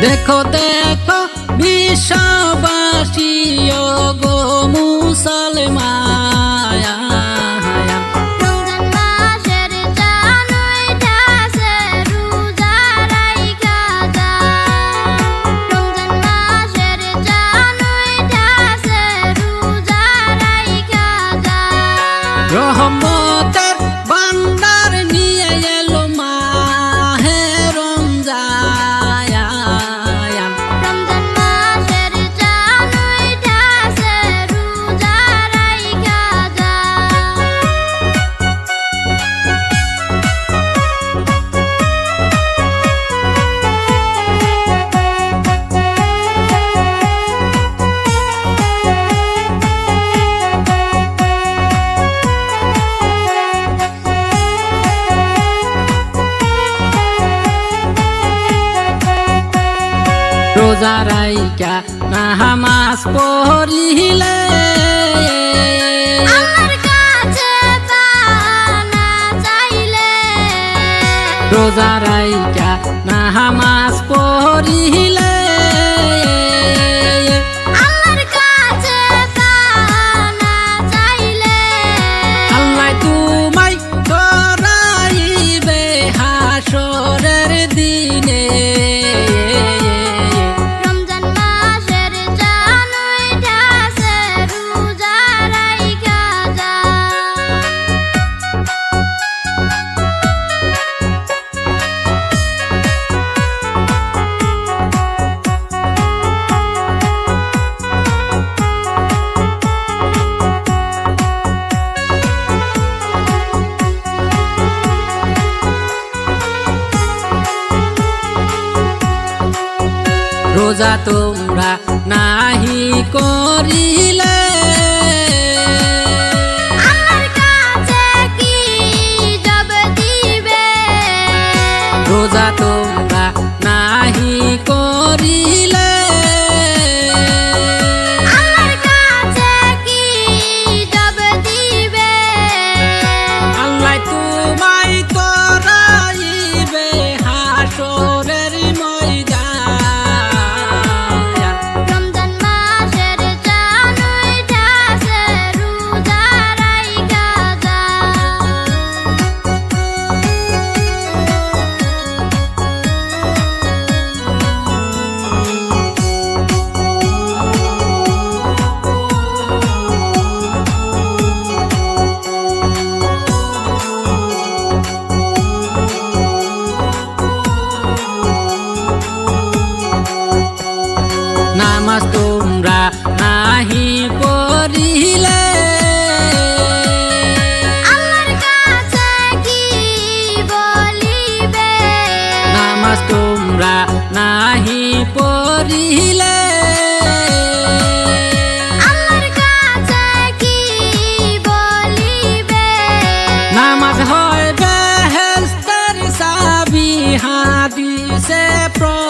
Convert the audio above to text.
দেখো দেখো বিশ্ব রোজা রাইকা না হামাস পড়িলে রোজা রাইকা না হামাস পড়িলে। রোজা তোমরা নাহি করিলে। নামাজ তোমরা নাহি পড়িলে। নামাজ তোমরা নাহি পড়িলে। নামাজ হয় বেহেস্তের সাবি হাদিসে প্র